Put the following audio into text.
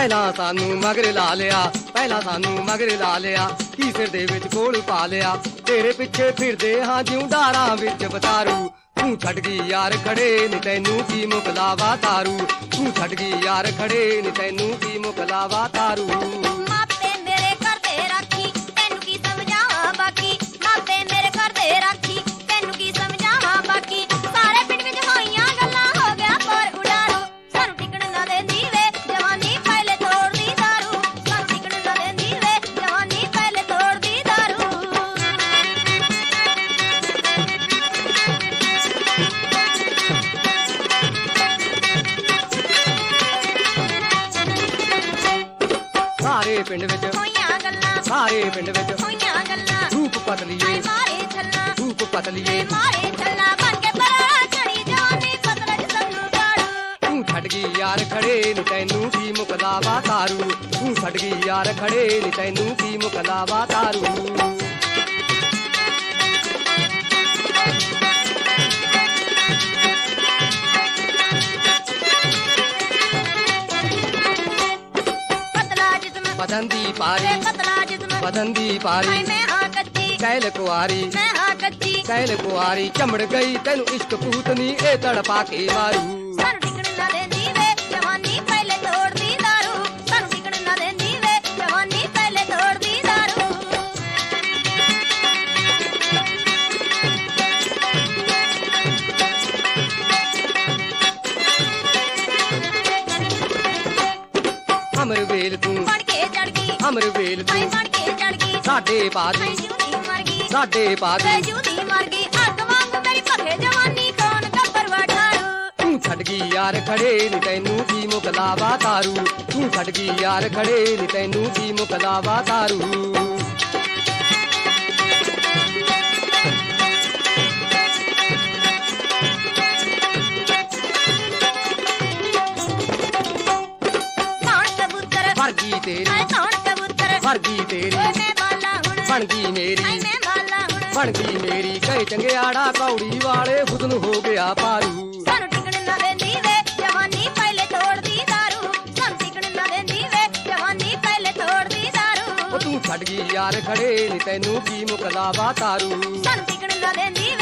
ਪਹਿਲਾਂ ਸਾਨੂੰ ਮਗਰ ਲਾ ਲਿਆ, ਪਹਿਲਾਂ ਸਾਨੂੰ ਮਗਰ ਲਾ ਲਿਆ, ਕੀ ਸਿਰ ਦੇ ਵਿੱਚ ਕੋਲ ਪਾ ਲਿਆ। ਤੇਰੇ ਪਿੱਛੇ ਫਿਰਦੇ ਹਾਂ ਜਿਉਂਦਾਰਾਂ ਵਿੱਚ ਬਤਾਰੂ ਤੂੰ ਛੱਡ ਗਈ ਯਾਰ, ਖੜੇ ਨੀ ਤੈਨੂੰ ਕੀ ਮੁਕਲਾਵਾ ਤਾਰੂ। ਤੂੰ ਛੱਡ ਗਈ ਯਾਰ, ਖੜੇ ਨੀ ਤੈਨੂੰ ਕੀ ਮੁਕਲਾਵਾ ਤਾਰੂ। ਸਾਰੇ ਪਿੰਡ ਵਿੱਚ ਹੋਈਆਂ ਗੱਲਾਂ। ਸਾਰੇ ਪਿੰਡ ਵਿੱਚ। ਹੋਈਆਂ ਗੱਲਾਂ। ਆਏ ਪਤਲੀਏ ਮਾਰੇ ਛੱਲਾਂ। ਰੂਪ ਪਤਲੀਏ ਮਾਰੇ ਛੱਲਾਂ। ਬਣ ਕੇ ਪਰਾਂ ਚੜੀ ਜਵਾਨੀ ਸਤਲਜ ਸੰਨੂ ਗਾੜੂ ਤੂੰ ਛੱਡ ਗਈ ਯਾਰ ਖੜੇ ਨੀ ਤੈਨੂੰ ਕੀ ਮੁਕਲਾਵਾ ਤਾਰੂ? ਤੂੰ ਛੱਡ ਗਈ ਯਾਰ ਖੜੇ ਨੀ ਤੈਨੂੰ ਕੀ ਮੁਕਲਾਵਾ ਤਾਰੂ? ਜਿਸਮ ਬਦਨ ਦੀ ਵੇ ਪਾਰੀ ਪਤਲਾ ਜਿਸਮ। ਬਦਨ ਦੀ ਹਾਏ ਪਾਰੀ ਮੈਂ ਹਾਂ ਕੱਚੀ। ਕਹਿਲ ਕੁਆਰੀ। ਮੈਂ ਹਾਂ ਕੱਚੀ। ਕਹਿਲ ਕੁਆਰੀ। ਚਮੜ ਗਈ ਤੈਨੂੰ ਇਸ਼ਕ ਪੂਤਨੀ ਇਹ ਤੜਪਾ ਕੇ ਮਾਰੂ। ਅਮਰ ਵੇਲ ਤੂੰ। ਬਣ ਕੇ ਚੜ ਗਈ। ਅਮਰ ਵੇਲ ਹਾਏ ਤੂੰ। ਬਣ ਕੇ ਚੜ ਗਈ। ਸਾਡੇ ਹਾਏ ਬਾਦੀ ਜੂਦੀ ਮਰ ਗਈ। ਸਾਡੇ ਬਾਦੀ ਵੇ ਜੂਦੀ ਮਰ ਗਈ। ਅੱਗ ਵਾਂਗ ਮੇਰੀ ਭਖੇ ਜਵਾਨੀ ਕੌਣ ਕੱਪਰ ਵਟਾਰੂ ਤੂੰ ਛੱਡ ਗਈ ਯਾਰ ਖੜੇ ਨੀ ਤੈਨੂੰ ਕੀ ਮੁਕਲਾਵਾ ਤਾਰੂ। ਤੂੰ ਛੱਡ ਗਈ ਯਾਰ ਖੜੇ ਨੀ ਤੈਨੂੰ ਕੀ ਮੁਕਲਾਵਾ ਤਾਰੂ। ਵਰਗੀ ਤੇਰੀ ਕੌਣ ਕਬੂਤਰ? ਵਰਗੀ ਤੇਰੀ। ਮੈਂ ਬਾਲਾ ਹੁਣ। ਬਣ ਗਈ ਮੇਰੀ। ਮੈਂ ਬਾਲਾ ਹੁਣ। ਬਣ ਗਈ ਮੇਰੀ। ਕਹੇ ਚੰਗਿਆੜਾ ਕੌੜੀ ਵਾਲੇ ਹੁਸਨ ਹੋ ਗਿਆ ਪਾਰੂ ਸਾਨੂੰ ਟਿਕਣ ਨਾ ਦੇਂਦੀ ਵੇ ਜਵਾਨੀ ਪਹਿਲੇ ਤੋੜਦੀ ਦਾਰੂ। ਸਾਨੂੰ ਟਿਕਣ ਨਾ ਦੇਂਦੀ ਵੇ ਜਵਾਨੀ ਪਹਿਲੇ ਤੋੜਦੀ ਉਹ ਦਾਰੂ। ਤੂੰ ਛੱਡ ਗਈ ਯਾਰ ਖੜੇ ਨੀ ਤੈਨੂੰ ਕੀ ਮੁਕਲਾਵਾ ਤਾਰੂ। ਸਾਨੂੰ ਟਿਕਣ ਨਾ ਦੇਂਦੀ